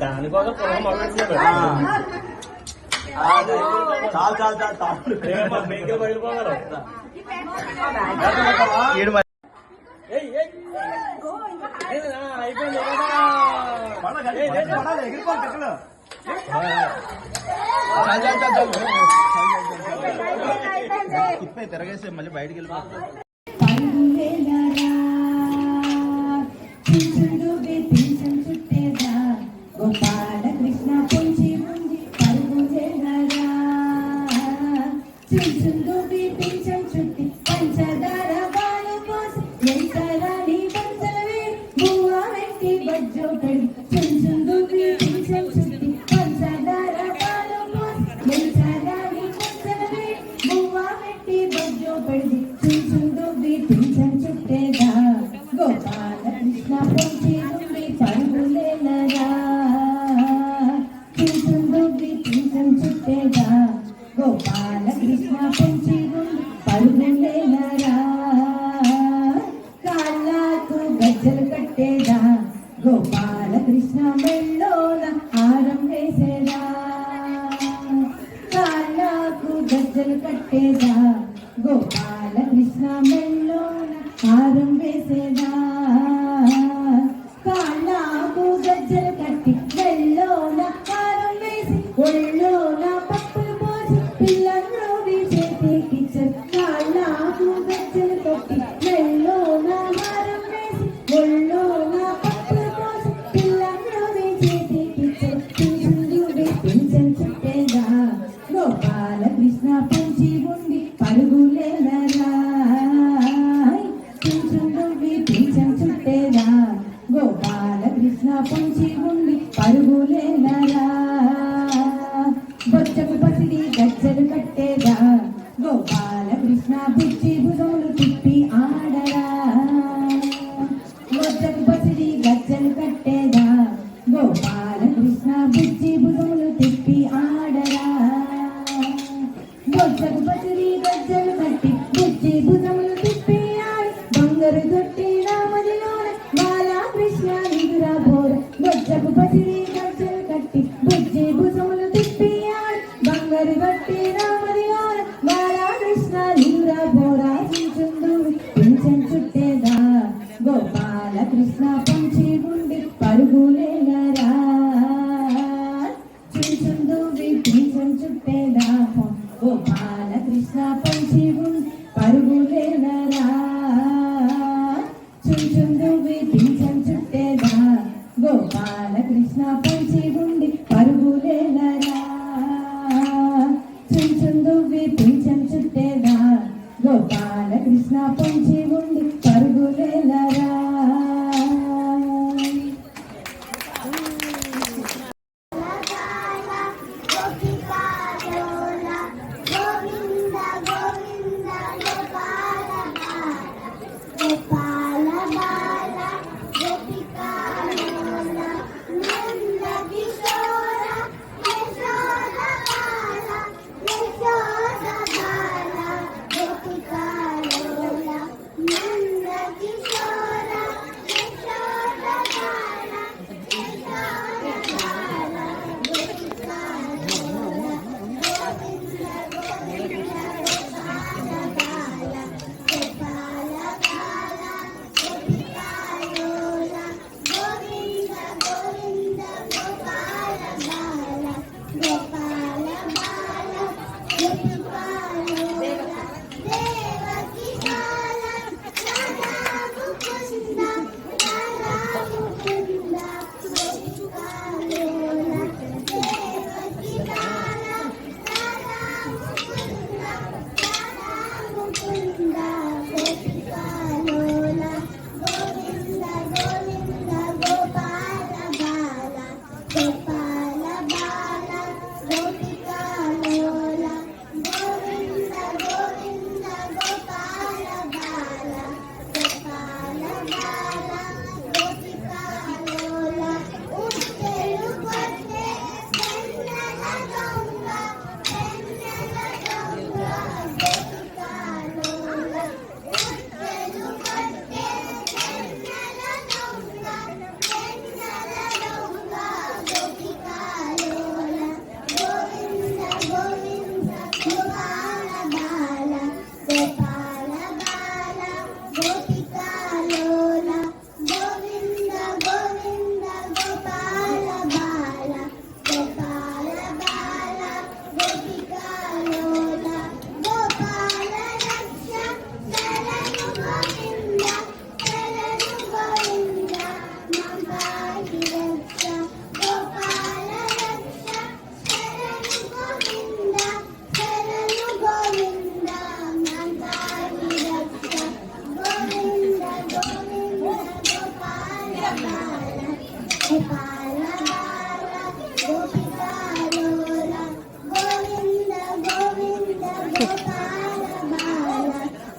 దానికోసం పొలం మొదలెట్టాడు చాలు చాలు చాలు చాలు. మేకే పగిలిపోగలరు ఏడు మరి. ఏయ్, ఏయ్. ఏయ్, ఆ, అయిపోయింది కదా. ఏయ్, ఏయ్, ఏయ్. చాలు చాలు చాలు చాలు తిప్పే తిరగేసి మళ్ళీ బయటికి పరుగులేలరా కాళ్ళకు గజ్జలు కట్టేదా? గోపాల కృష్ణ మెళ్ళోన హారం వేసేదా? కాళ్ళకు గజ్జలు కట్టేదా? గోపాల కృష్ణ మెళ్ళోన హారం వేసేదా? కాళ్ళకు గజ్జలు కట్టి మెళ్ళోన హారం వేసి ఒళ్ళోన పప్పులు పోసి పిల్లలు చేతికి కాళ్ళకు బుద్ధి బుధములు తిప్పి ఆడరా. బొజ్జకు పసిడి గజ్జలు కట్టి బుద్ధి బుధములు తిప్పి ఆడు బంగారు దొట్టి రామదిలోన బాలా కృష్ణ నిదురా బోర బొజ్జకు పసిడి గజ్జలు కట్టి బుద్ధి బుధములు తిప్పి ఆడు బంగారు దొట్టి రామదిలోన బాలా కృష్ణ నిదురా బోర చించుండు పింఛన్ చుట్టేదా? గోపాల కృష్ణ పంచి ఉండి చుంచుండు పింఛన్ చుట్టేదా గోపాల కృష్ణ పంచి ఉండి పరుగులేలరా. చుంచుండు పింఛన్ చుట్టేదా గోపాల పంచి ఉండి పరుగులేనరా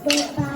Bye.